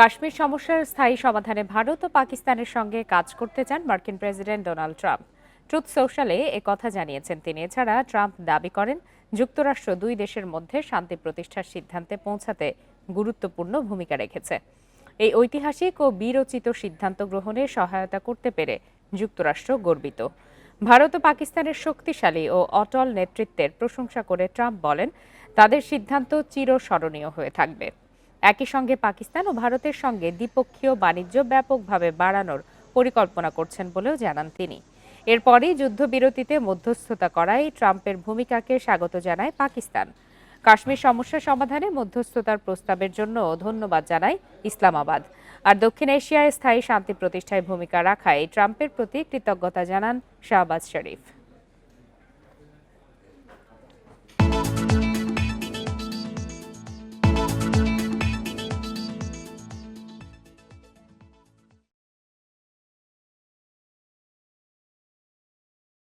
কাশ্মীর সমস্যার স্থায়ী সমাধানে ভারত ও পাকিস্তানের সঙ্গে কাজ করতে চান মার্কিন প্রেসিডেন্ট ডোনাল্ড ট্রাম্প। ট্রুথ সোশ্যালে কথা জানিয়েছেন তিনি। এছাড়া ট্রাম্প দাবি করেন, যুক্তরাষ্ট্র দুই দেশের মধ্যে শান্তি প্রতিষ্ঠার সিদ্ধান্তে পৌঁছাতে গুরুত্বপূর্ণ ভূমিকা রেখেছে। এই ঐতিহাসিক ও বীরোচিত সিদ্ধান্ত গ্রহণে সহায়তা করতে পেরে যুক্তরাষ্ট্র গর্বিত। ভারত ও পাকিস্তানের শক্তিশালী ও অটল নেতৃত্বের প্রশংসা করে ট্রাম্প বলেন, তাদের সিদ্ধান্ত চিরস্মরণীয় হয়ে থাকবে। একই সঙ্গে পাকিস্তান ও ভারতের সঙ্গে দ্বিপক্ষীয় বাণিজ্য ব্যাপকভাবে বাড়ানোর পরিকল্পনা করছেন বলেও জানান তিনি। এরপরই যুদ্ধবিরতিতে মধ্যস্থতা করায় ট্রাম্পের ভূমিকাকে স্বাগত জানায় পাকিস্তান। কাশ্মীর সমস্যা সমাধানে মধ্যস্থতার প্রস্তাবের জন্য ধন্যবাদ জানায় ইসলামাবাদ। আর দক্ষিণ এশিয়ায় স্থায়ী শান্তি প্রতিষ্ঠায় ভূমিকা রাখায় ট্রাম্পের প্রতি কৃতজ্ঞতা জানান শাহবাজ শরীফ।